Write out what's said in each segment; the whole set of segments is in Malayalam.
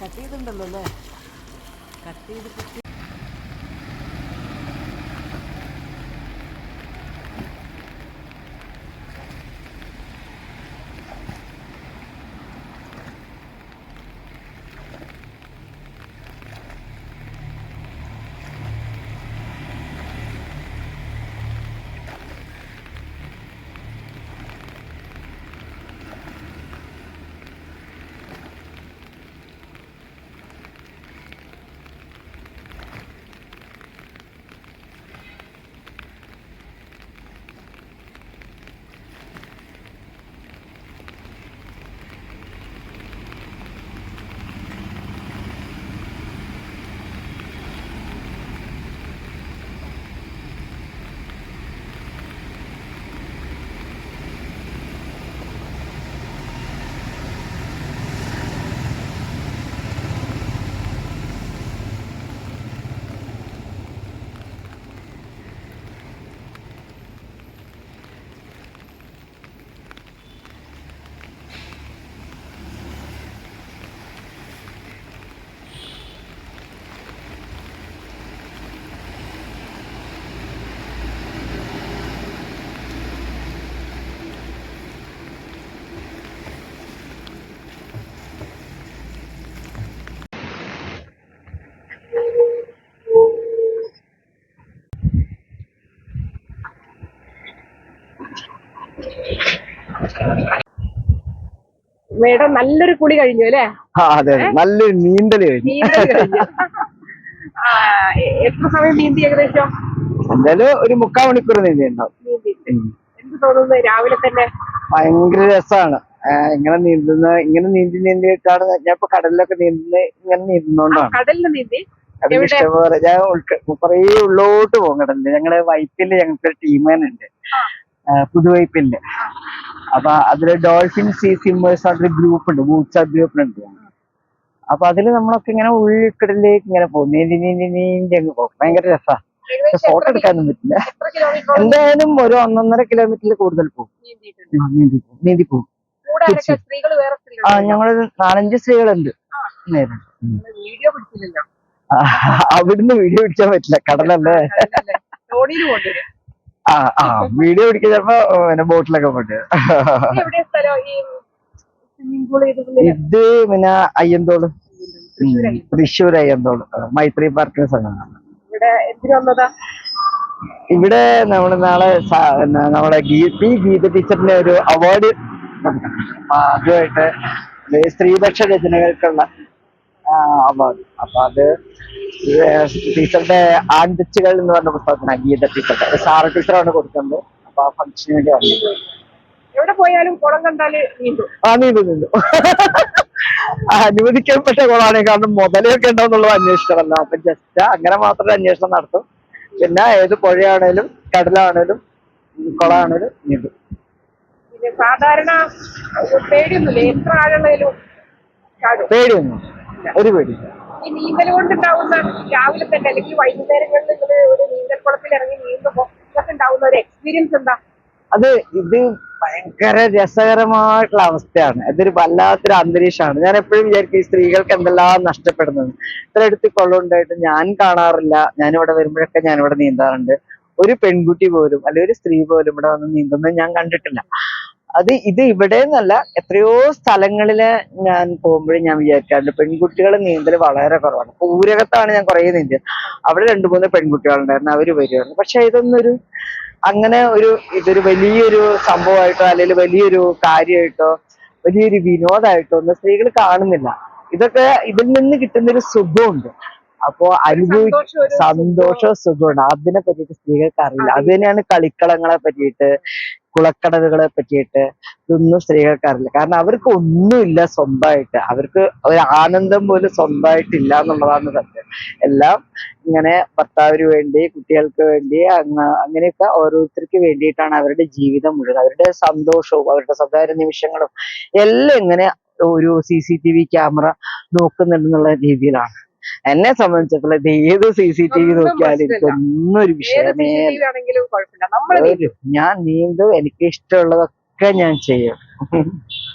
കട്ട് ചെയ്തിട്ടുണ്ടല്ലോ അല്ലേ? കട്ട് ചെയ്തിട്ട് മേഡം നല്ലൊരു കുളി കഴിഞ്ഞു അല്ലേ? അതെ. നല്ലൊരു നീന്തൽ കഴിഞ്ഞു. എത്ര സമയം നീന്തി ഏകദേശം? എന്തായാലും ഒരു മുക്കാൽ മണിക്കൂർ നീന്തി ഉണ്ടാവും എന്ത് തോന്നുന്നു രാവിലെ തന്നെ? ഭയങ്കര രസമാണ് ഇങ്ങനെ നീന്തുന്ന ഇങ്ങനെ നീന്തി നീന്തിയിട്ടാണ് ഞാൻ ഇപ്പൊ കടലിലൊക്കെ നീന്തുന്ന ഇങ്ങനെ നീന്തുന്നോണ്ടാണ്. കടലിൽ നീന്തി? ഇഷ്ടംപോലെ ഞാൻ കുറേ ഉള്ളോട്ട് പോകും കടലിൽ. ഞങ്ങൾ വൈപ്പിൽ ഞങ്ങൾക്ക് ഒരു ടീം തന്നെ ഉണ്ട്. പുതുവൈപ്പിൽ. അപ്പൊ അതിൽ ഡോൾഫിൻ സീ സിമ്മേഴ്സ് പറഞ്ഞൊരു ഗ്രൂപ്പ് ഉണ്ട്. മൂച്ചാ ഗ്രൂപ്പിലുണ്ട് അപ്പൊ അതിൽ നമ്മളൊക്കെ ഇങ്ങനെ ഉൾക്കടലിലേക്ക് ഇങ്ങനെ പോകും. നീന്തി നീന്തി നീന്തി അങ്ങ് പോകും. ഭയങ്കര രസമാണ് ഫോട്ടോ എടുക്കാനൊന്നും പറ്റില്ല. എന്തായാലും ഒരു ഒന്നൊന്നര കിലോമീറ്ററിൽ കൂടുതൽ പോകും. നീന്തി പോകും. നീന്തി പോകും. ആ ഞങ്ങൾ നാലഞ്ച് സ്ത്രീകളുണ്ട്. അവിടുന്ന് വീഡിയോ പിടിക്കാൻ പറ്റില്ല. കടലല്ലേ? ആ ആ വീഡിയോ പിടിക്കാൻ ചിലപ്പോ പിന്നെ ബോട്ടിലൊക്കെ പോയിട്ട്. ഇത് പിന്നെ അയ്യന്തോൾ തൃശ്ശൂർ അയ്യന്തോൾ മൈത്രി പാർക്കിന് സംഘമാണ് ഇവിടെ നമ്മൾ നാളെ നമ്മളെ പി ഗീത ടീച്ചറിന്റെ ഒരു അവാർഡ് ആദ്യമായിട്ട് സ്ത്രീപക്ഷ രചനകൾക്കുള്ള അവാർഡ് അപ്പൊ അത് ടീച്ചറുടെ ആൺപിച്ചുകൾ എന്ന് പറഞ്ഞ പുസ്തകത്തിന് ഗീത ടീച്ചറുടെ. സാറ ടീച്ചറാണ് കൊടുക്കുന്നത്. അപ്പൊ ആ ഫംഗ്ഷന് വേണ്ടി വന്നത് എവിടെ പോയാലും കുളം കണ്ടാൽ നീന്തും. ആ നീന്തു അനുവദിക്കാൻ അനുവദിക്കപ്പെട്ട കുളമാണ്. കാരണം മുതലൊക്കെ ഉണ്ടോന്നുള്ളത് അന്വേഷിക്കണമല്ലോ അപ്പൊ ജസ്റ്റ് അങ്ങനെ മാത്രമേ അന്വേഷണം നടത്തും. പിന്നെ ഏത് പുഴയാണേലും കടലാണേലും കുളമാണേലും നീന്തും. പിന്നെ സാധാരണ പേടിയൊന്നുമില്ല. എത്ര ചാടും. പേടിയൊന്നും ഒരു പേടി ഈ നീന്തൽ കൊണ്ടുണ്ടാവുന്ന രാവിലെ തന്നെ അല്ലെങ്കിൽ വൈകുന്നേരങ്ങളിൽ നിങ്ങൾ ഒരു നീന്തൽ കുളത്തിൽ ഇറങ്ങി നീന്തുമ്പോൾ ഇതൊക്കെ ഉണ്ടാവുന്ന ഒരു എക്സ്പീരിയൻസ് എന്താ? അത് ഇത് ഭയങ്കര രസകരമായിട്ടുള്ള അവസ്ഥയാണ്. അതൊരു വല്ലാത്തൊരു അന്തരീക്ഷമാണ്. ഞാൻ എപ്പോഴും വിചാരിക്കും ഈ സ്ത്രീകൾക്ക് എന്തെല്ലാം നഷ്ടപ്പെടുന്നത്. ഇത്ര അടുത്ത് കൊള്ളുണ്ടായിട്ട് ഞാൻ കാണാറില്ല. ഞാൻ ഇവിടെ വരുമ്പോഴൊക്കെ ഞാൻ ഇവിടെ നീന്താറുണ്ട്. ഒരു പെൺകുട്ടി പോലും അല്ലെങ്കിൽ ഒരു സ്ത്രീ പോലും ഇവിടെ വന്ന് നീന്തുന്നത് ഞാൻ കണ്ടിട്ടില്ല. അത് ഇത് ഇവിടെ എന്നല്ല എത്രയോ സ്ഥലങ്ങളിൽ ഞാൻ പോകുമ്പോഴും ഞാൻ വിചാരിക്കാറുണ്ട് പെൺകുട്ടികൾ നീന്തൽ വളരെ കുറവാണ്. ഇപ്പൊ ഊരകത്താണ് ഞാൻ കുറേ നീന്തിയത്. അവിടെ രണ്ട് മൂന്ന് പെൺകുട്ടികളുണ്ടായിരുന്നു അവർ വരുമായിരുന്നു പക്ഷെ ഇതൊന്നൊരു അങ്ങനെ ഒരു ഇതൊരു വലിയൊരു സംഭവമായിട്ടോ അല്ലെങ്കിൽ വലിയൊരു കാര്യമായിട്ടോ വലിയൊരു വിനോദമായിട്ടോ ഒന്നും സ്ത്രീകൾ കാണുന്നില്ല. ഇതൊക്കെ ഇതിൽ നിന്ന് കിട്ടുന്നൊരു സുഖമുണ്ട്. അപ്പോ അനുഭവി സന്തോഷം, ഒരു സന്തോഷവും സുഖമുണ്ട് അതിനെ പറ്റിയിട്ട് സ്ത്രീകൾക്ക് അറിയില്ല. അത് തന്നെയാണ് കളിക്കളങ്ങളെ പറ്റിയിട്ട് കുളക്കടവുകളെ പറ്റിയിട്ട് ഇതൊന്നും സ്ത്രീകൾക്ക് അറിയില്ല. കാരണം അവർക്ക് ഒന്നുമില്ല സ്വന്തമായിട്ട്. അവർക്ക് ഒരു ആനന്ദം പോലും സ്വന്തമായിട്ടില്ല എന്നുള്ളതാണ് സത്യം. എല്ലാം ഇങ്ങനെ ഭർത്താവിന് വേണ്ടി കുട്ടികൾക്ക് വേണ്ടി അങ്ങ അങ്ങനെയൊക്കെ ഓരോരുത്തർക്ക് വേണ്ടിയിട്ടാണ് അവരുടെ ജീവിതം മുഴുവൻ. അവരുടെ സന്തോഷവും അവരുടെ സ്വകാര്യ നിമിഷങ്ങളും എല്ലാം ഇങ്ങനെ ഒരു C C T V camera നോക്കുന്നുണ്ടെന്നുള്ള രീതിയിലാണ്. എന്നെ സംബന്ധിച്ചിടത്തോളം ഏത് സി സി ടി വി നോക്കിയാലും എനിക്കൊന്നൊരു എനിക്കൊന്നും വിഷയമേ ഞാൻ നീന്തും എനിക്ക് ഇഷ്ടമുള്ളതൊക്കെ ഞാൻ ചെയ്യും.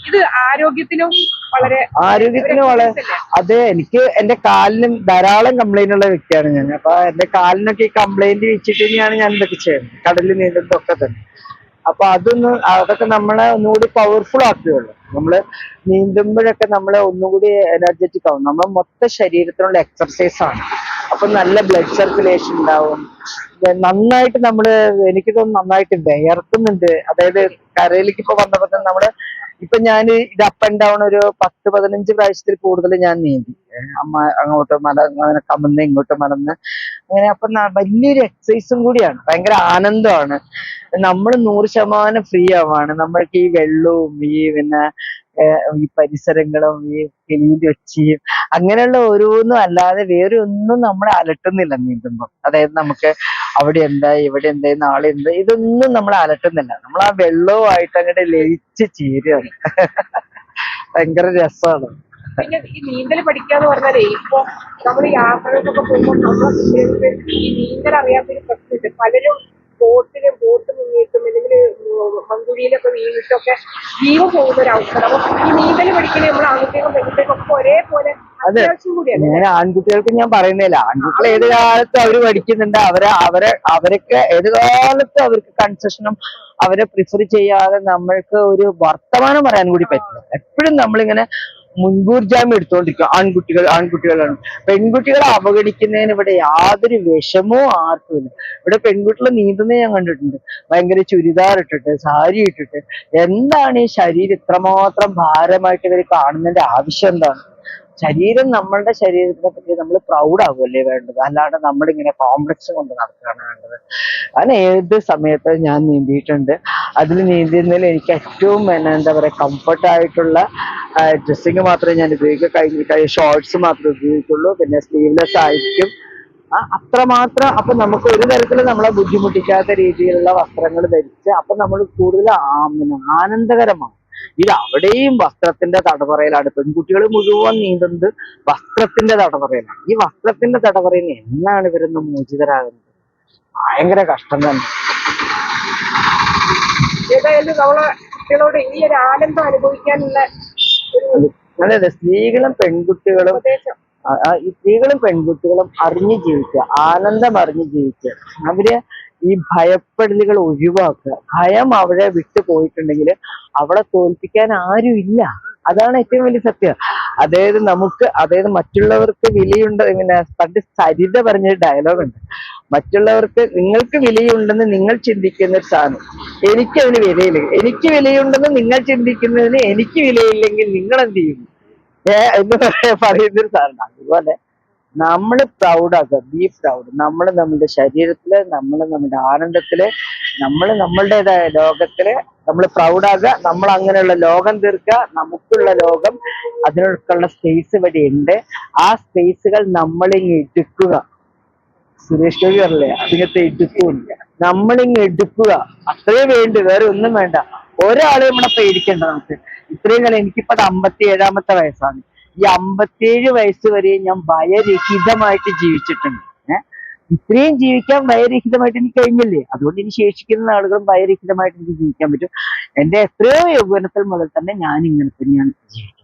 ഇത് ആരോഗ്യത്തിനും വളരെ ആരോഗ്യത്തിന് വളരെ അതെ അത് എനിക്ക് എന്റെ കാലിനും ധാരാളം കംപ്ലൈന്റ് ഉള്ള വ്യക്തിയാണ് ഞാൻ. അപ്പൊ എന്റെ കാലിനൊക്കെ ഈ കംപ്ലൈന്റ് വെച്ചിട്ട് തന്നെയാണ് ഞാൻ ഇതൊക്കെ ചെയ്യുന്നത്. കടലിൽ നീന്തുന്നതൊക്കെ തന്നെ. അപ്പൊ അതൊന്ന് അതൊക്കെ നമ്മളെ ഒന്നുകൂടി പവർഫുൾ ആക്കുകയുള്ളൂ. നമ്മൾ നീന്തുമ്പോഴൊക്കെ നമ്മളെ ഒന്നുകൂടി എനർജറ്റിക് ആവും. നമ്മളെ മൊത്ത ശരീരത്തിനുള്ള എക്സർസൈസ് ആണ്. അപ്പൊ നല്ല ബ്ലഡ് സർക്കുലേഷൻ ഉണ്ടാവും. നന്നായിട്ട് നമ്മൾ എനിക്ക് തോന്നുന്നു നന്നായിട്ട് വിയർക്കുന്നുണ്ട്. അതായത് കരയിലേക്ക് ഇപ്പൊ വന്നപ്പോ നമ്മൾ ഇപ്പൊ ഞാൻ ഇത് അപ്പ് ആൻഡ് ഡൗൺ ഒരു പത്ത് പതിനഞ്ച് പ്രാവശ്യത്തിൽ കൂടുതൽ ഞാൻ നീന്തി. അമ്മ അങ്ങോട്ട് മല അങ്ങനെ കമന്ന് ഇങ്ങോട്ട് മലന്ന് അങ്ങനെ അപ്പൊ വലിയൊരു എക്സസൈസും കൂടിയാണ്. ഭയങ്കര ആനന്ദമാണ്. നമ്മൾ നൂറ് ശതമാനം ഫ്രീ ആവാണ്. നമ്മൾക്ക് ഈ വെള്ളവും ഈ പിന്നെ ഈ പരിസരങ്ങളും ഈ കിളിയുടെ ഒച്ചയും അങ്ങനെയുള്ള ഓരോന്നും അല്ലാതെ വേറെ ഒന്നും നമ്മളെ അലട്ടുന്നില്ല നീന്തുമ്പോൾ അതായത് നമുക്ക് അവിടെ എന്താ ഇവിടെ എന്താ നാളെ എന്താ ഇതൊന്നും നമ്മളെ അലട്ടുന്നില്ല. നമ്മൾ ആ വെള്ളവുമായിട്ട് അങ്ങോട്ട് ലയിച്ച് ചേരുകയാണ് ഭയങ്കര രസമാണ് പിന്നെ ഈ നീന്തൽ പഠിക്കാന്ന് പറഞ്ഞാലേ ഇപ്പൊ നമ്മൾ യാത്രകൾക്കൊക്കെ പോകുമ്പോൾ നമ്മളെ കുട്ടികൾക്ക് ഈ നീന്തൽ അറിയാത്തൊരു പ്രശ്നമുണ്ട് പലരും ബോട്ടിൽ ബോട്ട് മുങ്ങിയിട്ടും അല്ലെങ്കിൽ മങ്കുഴിയിലൊക്കെ വീണിട്ടൊക്കെ ജീവൻ പോകുന്ന ഒരു അവസ്ഥ അപ്പൊ ഈ നീന്തൽ പഠിക്കണേ നമ്മൾ ആൺകുട്ടികളും പെൺകുട്ടികളും ഒക്കെ ഒരേപോലെ ഞാൻ ആൺകുട്ടികൾക്ക് ഞാൻ പറയുന്നില്ല ആൺകുട്ടികൾ ഏത് കാലത്തും അവർ പഠിക്കുന്നുണ്ട്. അവരെ അവരെ അവരൊക്കെ ഏത് കാലത്തും അവർക്ക് കൺസെഷനും അവരെ പ്രിഫർ ചെയ്യാതെ നമ്മൾക്ക് ഒരു വർത്തമാനം പറയാൻ കൂടി പറ്റില്ല. എപ്പോഴും നമ്മളിങ്ങനെ മുൻകൂർ ജാമ്യം എടുത്തുകൊണ്ടിരിക്കും ആൺകുട്ടികൾ ആൺകുട്ടികളാണ്. പെൺകുട്ടികളെ അവഗണിക്കുന്നതിന് ഇവിടെ യാതൊരു വിഷമവും ആർക്കുമില്ല ഇവിടെ പെൺകുട്ടികൾ നീന്തുന്നത് ഞാൻ കണ്ടിട്ടുണ്ട്. ഭയങ്കര ചുരിദാർ ഇട്ടിട്ട് സാരി ഇട്ടിട്ട്. എന്താണ് ഈ ശരീരം ഇത്രമാത്രം ഭാരമായിട്ട് ഇവർ കാണുന്നതിന്റെ ആവശ്യം എന്താണ്? ശരീരം നമ്മളുടെ ശരീരത്തിനെ പറ്റി നമ്മൾ പ്രൗഡ് ആവുമല്ലേ വേണ്ടത്? അല്ലാണ്ട് നമ്മളിങ്ങനെ കോംപ്ലക്സ് കൊണ്ട് നടക്കുകയാണ് വേണ്ടത്. അങ്ങനെ ഏത് സമയത്ത് ഞാൻ നീന്തിയിട്ടുണ്ട്. അതിൽ നീന്തിയതിൽ എനിക്ക് ഏറ്റവും എന്താ പറയുക കംഫർട്ട് ആയിട്ടുള്ള ഡ്രസ്സിങ് മാത്രമേ ഞാൻ ഉപയോഗിക്കൂ കഴിഞ്ഞ ഷോർട്സ് മാത്രമേ ഉപയോഗിക്കുള്ളൂ. പിന്നെ സ്ലീവ്ലെസ് ആയിരിക്കും. അത്രമാത്രം അപ്പൊ നമുക്ക് ഒരു തരത്തിൽ നമ്മളെ ബുദ്ധിമുട്ടിക്കാത്ത രീതിയിലുള്ള വസ്ത്രങ്ങൾ ധരിച്ച് അപ്പൊ നമ്മൾ കൂടുതൽ ആനന്ദകരമാണ്. ഇത് അവിടെയും വസ്ത്രത്തിന്റെ തടവറയിലാണ്. പെൺകുട്ടികൾ മുഴുവൻ നീന്തുന്നത് വസ്ത്രത്തിന്റെ തടവറയിലാണ്. ഈ വസ്ത്രത്തിന്റെ തടവറയിൽ നിന്ന് എന്നാണ് ഇവരൊന്ന് മോചിതരാകുന്നത്. ഭയങ്കര കഷ്ടം തന്നെ. ഏതായാലും നമ്മളെ കുട്ടികളോട് ഈ ഒരു ആനന്ദം അനുഭവിക്കാനുള്ള ഒരു അതെ അതെ സ്ത്രീകളും പെൺകുട്ടികളും സ്ത്രീകളും പെൺകുട്ടികളും അറിഞ്ഞു ജീവിക്കുക ആനന്ദം അറിഞ്ഞു ജീവിക്കുക. അവർ ഈ ഭയപ്പെടലുകൾ ഒഴിവാക്കുക. ഭയം അവിടെ വിട്ടു പോയിട്ടുണ്ടെങ്കിൽ അവിടെ തോൽപ്പിക്കാൻ ആരും ഇല്ല. അതാണ് ഏറ്റവും വലിയ സത്യം. അതായത് നമുക്ക് അതായത് മറ്റുള്ളവർക്ക് വിലയുണ്ട് ഇങ്ങനെ പണ്ട് സരിത പറഞ്ഞൊരു ഡയലോഗ് ഉണ്ട്. മറ്റുള്ളവർക്ക് നിങ്ങൾക്ക് വിലയുണ്ടെന്ന് നിങ്ങൾ ചിന്തിക്കുന്ന ഒരു സാധനം. എനിക്ക് അതിന് വിലയില്ല. എനിക്ക് വിലയുണ്ടെന്ന് നിങ്ങൾ ചിന്തിക്കുന്നതിന് എനിക്ക് വിലയില്ലെങ്കിൽ നിങ്ങൾ എന്ത് ചെയ്യും? എന്ന് പറയാ- പറയുന്നൊരു സാധനം. അതുപോലെ നമ്മൾ പ്രൗഡ് ആക്കുക. ബി പ്രൗഡ് നമ്മൾ നമ്മുടെ ശരീരത്തിൽ നമ്മൾ നമ്മുടെ ആനന്ദത്തിൽ നമ്മൾ നമ്മളുടേതായ ലോകത്തിൽ നമ്മൾ പ്രൗഡാകുക നമ്മൾ അങ്ങനെയുള്ള ലോകം തീർക്കുക. നമുക്കുള്ള ലോകം അതിനൊക്കെയുള്ള സ്പേസ് ഇവിടെ ഉണ്ട്. ആ സ്പേസുകൾ നമ്മളിങ്ങ് എടുക്കുക. സുരേഷ് ഗോപി പറഞ്ഞില്ലേ അതിനകത്ത് എടുക്കൂല്ല നമ്മളിങ്ങ് എടുക്കുക. അത്രേ വേണ്ടി വേറെ ഒന്നും വേണ്ട. ഒരാളെ നമ്മളെ പേടിക്കേണ്ട നമുക്ക്. ഇത്രയും കാലം എനിക്കിപ്പോ അമ്പത്തി ഏഴാമത്തെ വയസ്സാണ്. ഈ അമ്പത്തിയേഴ് വയസ്സ് വരെ ഞാൻ ഭയരഹിതമായിട്ട് ജീവിച്ചിട്ടുണ്ട്. ഇത്രയും ജീവിക്കാൻ ഭയരഹിതമായിട്ട് എനിക്ക് കഴിഞ്ഞില്ലേ? അതുകൊണ്ട് ഇനി ശേഷിക്കുന്ന ആളുകളും ഭയരഹിതമായിട്ട് എനിക്ക് ജീവിക്കാൻ പറ്റും. എന്റെ എത്രയോ യൗവനത്തിൽ മുതൽ തന്നെ ഞാൻ ഇങ്ങനെ തന്നെയാണ് ജീവിക്കുന്നത്.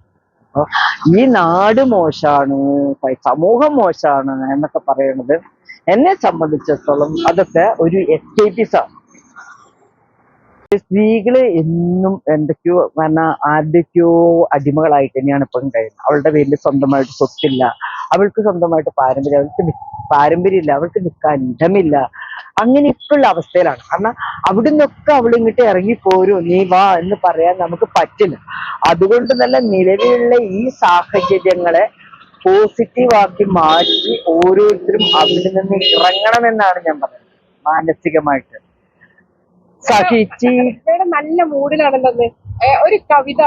അപ്പൊ ഈ നാട് മോശാണ് സമൂഹം മോശാണ് എന്നൊക്കെ പറയുന്നത് എന്നെ സംബന്ധിച്ചിടത്തോളം അതൊക്കെ ഒരു എസ്കേപ്പിസാണ് സ്ത്രീകൾ എന്നും എന്തൊക്കെയോ പറഞ്ഞാൽ ആരുടെയൊക്കെയോ അടിമകളായിട്ട് തന്നെയാണ് ഇപ്പം കഴിയുന്നത് അവളുടെ പേരിൽ സ്വന്തമായിട്ട് സ്വത്തില്ല അവൾക്ക് സ്വന്തമായിട്ട് പാരമ്പര്യം അവൾക്ക് പാരമ്പര്യം പാരമ്പര്യമില്ല അവൾക്ക് നിൽക്കാൻ ഇടമില്ല. അങ്ങനെയൊക്കെയുള്ള അവസ്ഥയിലാണ്. കാരണം അവിടെ നിന്നൊക്കെ അവൾ ഇങ്ങോട്ട് ഇറങ്ങി പോരൂ നീ വാ എന്ന് പറയാൻ നമുക്ക് പറ്റില്ല. അതുകൊണ്ട് തന്നെ നിലവിലുള്ള ഈ സാഹചര്യങ്ങളെ പോസിറ്റീവാക്കി മാറ്റി ഓരോരുത്തരും അവിടെ നിന്ന് ഇറങ്ങണമെന്നാണ് ഞാൻ പറയുന്നത് മാനസികമായിട്ട്. സഹിച്ച് നല്ല മൂഡിലാണല്ലോ ഒരു കവിത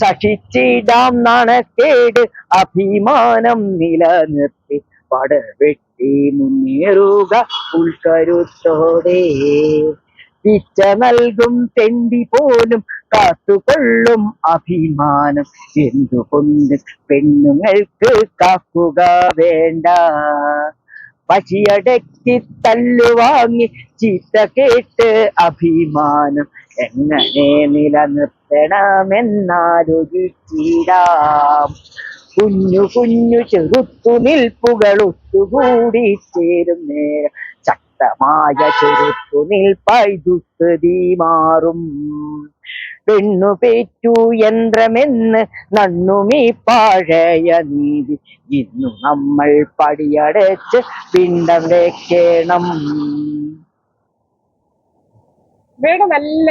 സഹിച്ചിടാം നാണക്കേട് അഭിമാനം നിലനിർത്തി പടവെട്ടി മുന്നേറുക ഉൾക്കരുത്തോടെ. പിച്ച നൽകും തെണ്ടി പോലും കാത്തുകൊള്ളും അഭിമാനം. എന്തുകൊണ്ട് പെണ്ണുങ്ങൾക്ക് കാക്കുക വേണ്ട? പശിയടക്കി തല്ലുവാങ്ങി ചീത്ത കേട്ട് അഭിമാനം എങ്ങനെ നിലനിർത്തണമെന്നാലോചിച്ചിടാം. കുഞ്ഞു കുഞ്ഞു ചെറുത്തു നിൽപ്പുകൾ ഒത്തുകൂടി ചേരും ശക്തമായ ചെറുത്തു നിൽപ്പായി ദുസ്ഥിതി മാറും. പെണ്ണു പേറ്റു യന്ത്രമെന്ന് നണ്ണുമീ പാഴയ നീതി. ഇന്നു നമ്മൾ പടിയടച്ച് പിണ്ടം വെക്കണം മേഡം നല്ല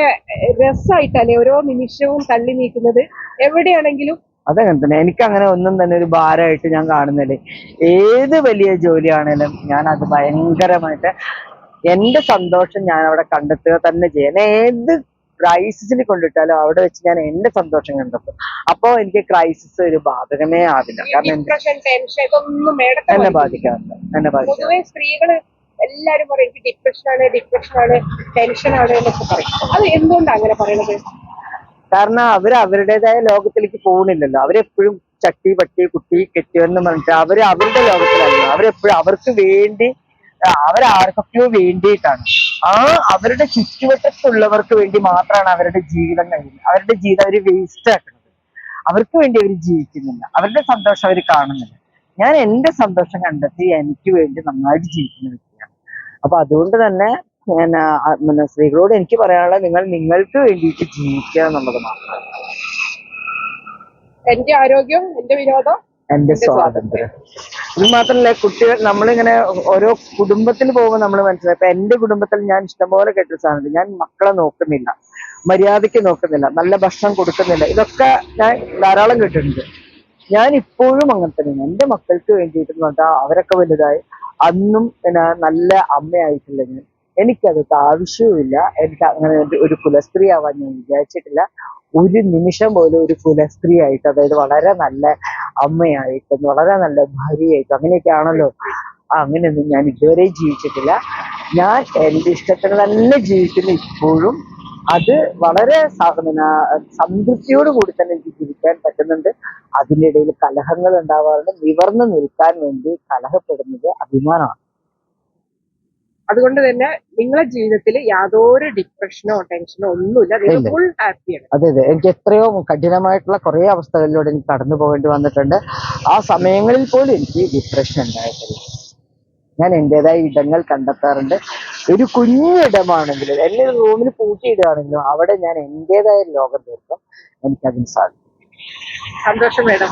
രസമായിട്ടല്ലേ ഓരോ നിമിഷവും തള്ളി നീക്കുന്നത്? എവിടെയാണെങ്കിലും? അതങ്ങനെ തന്നെ. എനിക്ക് അങ്ങനെ ഒന്നും തന്നെ ഒരു ഭാരമായിട്ട് ഞാൻ കാണുന്നില്ല. ഏത് വലിയ ജോലിയാണേലും ഞാൻ അത് ഭയങ്കരമായിട്ട് എന്റെ സന്തോഷം ഞാൻ അവിടെ കണ്ടെത്തുക തന്നെ ചെയ്യണം ഏത് ക്രൈസിസിൽ കൊണ്ടിട്ടാലും അവിടെ വെച്ച് ഞാൻ എന്റെ സന്തോഷം കണ്ടെത്തും. അപ്പോ എനിക്ക് ക്രൈസിസ് ഒരു ബാധകമേ ആവില്ല. കാരണം എന്നെ. ബാധിക്കാറില്ല. എന്നെ ബാധിക്കാറില്ല. എല്ലാരും പറയും എനിക്ക് ഡിപ്രഷനാണ് ഡിപ്രഷനാണ് ടെൻഷനാണ് എന്നൊക്കെ പറയും. അത് എന്തുകൊണ്ടാണ് അങ്ങനെ പറയുന്നത്? കാരണം അവർ അവരുടേതായ ലോകത്തിലേക്ക് പോകുന്നില്ലല്ലോ അവരെപ്പോഴും ചട്ടി പട്ടി കുട്ടി കെട്ടിയെന്ന് പറഞ്ഞിട്ട് അവർ അവരുടെ ലോകത്തിലല്ല. അവരെപ്പോഴും അവർക്ക് വേണ്ടി അവരാർക്കൊക്കെയോ വേണ്ടിയിട്ടാണ്. ആ അവരുടെ ചുറ്റുവട്ടത്തുള്ളവർക്ക് വേണ്ടി മാത്രമാണ് അവരുടെ ജീവിതം കഴിയുന്നത്. അവരുടെ ജീവിതം അവർ വേസ്റ്റ് ആക്കുന്നത്. അവർക്ക് വേണ്ടി അവർ ജീവിക്കുന്നില്ല. അവരുടെ സന്തോഷം അവർ കാണുന്നില്ല. ഞാൻ എന്റെ സന്തോഷം കണ്ടെത്തി എനിക്ക് വേണ്ടി നന്നായിട്ട് ജീവിക്കുന്ന വ്യക്തിയാണ്. അപ്പൊ അതുകൊണ്ട് തന്നെ ഞാൻ സ്ത്രീകളോട് എനിക്ക് പറയാനുള്ളത് നിങ്ങൾ നിങ്ങൾക്ക് വേണ്ടിയിട്ട് ജീവിക്കുക എന്നുള്ളത് മാത്രമാണ് എന്റെ ആരോഗ്യം എന്റെ വിനോദം എന്റെ സ്വാതന്ത്ര്യം. ഇത് മാത്രമല്ല കുട്ടികൾ നമ്മളിങ്ങനെ ഓരോ കുടുംബത്തിൽ പോകുമ്പോൾ നമ്മൾ മനസ്സിലായി ഇപ്പൊ എന്റെ കുടുംബത്തിൽ ഞാൻ ഇഷ്ടംപോലെ കേട്ടൊരു സാധനം ഞാൻ മക്കളെ നോക്കുന്നില്ല മര്യാദയ്ക്ക് നോക്കുന്നില്ല നല്ല ഭക്ഷണം കൊടുക്കുന്നില്ല. ഇതൊക്കെ ഞാൻ ധാരാളം കേട്ടിട്ടുണ്ട്. ഞാൻ ഇപ്പോഴും അങ്ങനെ തന്നെയാണ്. എന്റെ മക്കൾക്ക് വേണ്ടിയിട്ട് പറഞ്ഞാൽ അവരൊക്കെ വലുതായി അന്നും പിന്നെ നല്ല അമ്മയായിട്ടില്ല ഞാൻ. എനിക്കത് ആവശ്യവുമില്ല. എനിക്ക് അങ്ങനെ ഒരു കുലസ്ത്രീ ആവാൻ ഞാൻ വിചാരിച്ചിട്ടില്ല. ഒരു നിമിഷം പോലും ഒരു കുലസ്ത്രീ ആയിട്ട് അതായത് വളരെ നല്ല അമ്മയായിട്ടും വളരെ നല്ല ഭാര്യയായിട്ടും അങ്ങനെയൊക്കെയാണല്ലോ. ആ അങ്ങനെയൊന്നും ഞാൻ ഇതുവരെ ജീവിച്ചിട്ടില്ല. ഞാൻ എന്റെ ഇഷ്ടത്തിന് തന്നെ ജീവിക്കുന്നു ഇപ്പോഴും. അത് വളരെ സംതൃപ്തിയോട് കൂടി തന്നെ എനിക്ക് ജീവിക്കാൻ പറ്റുന്നുണ്ട്. അതിനിടയിൽ കലഹങ്ങൾ ഉണ്ടാവാറുണ്ട്. നിവർന്നു നിൽക്കാൻ വേണ്ടി കലഹപ്പെടുന്നത് അഭിമാനമാണ്. അതുകൊണ്ട് തന്നെ നിങ്ങളെ ജീവിതത്തിൽ യാതൊരു ഡിപ്രഷനോ ടെൻഷനോ ഒന്നുമില്ല. നിങ്ങൾ. ഫുൾ ഹാപ്പിയാണ് അതെ അതെ. എനിക്ക് എത്രയോ കഠിനമായിട്ടുള്ള കുറെ അവസ്ഥകളിലൂടെ എനിക്ക് കടന്നു പോകേണ്ടി വന്നിട്ടുണ്ട്. ആ സമയങ്ങളിൽ പോലും എനിക്ക് ഡിപ്രഷൻ ഉണ്ടായിട്ടില്ല. ഞാൻ എന്റെതായ ഇടങ്ങൾ കണ്ടെത്താറുണ്ട്. ഒരു കുഞ്ഞിടമാണെങ്കിലും ഇടമാണെങ്കിലും ഒരു റൂമിൽ പൂട്ടിയിടുകയാണെങ്കിലും അവിടെ ഞാൻ എന്റെതായ ലോകം തീർക്കും എനിക്കതിന് സാധിക്കും. സന്തോഷം മേഡം.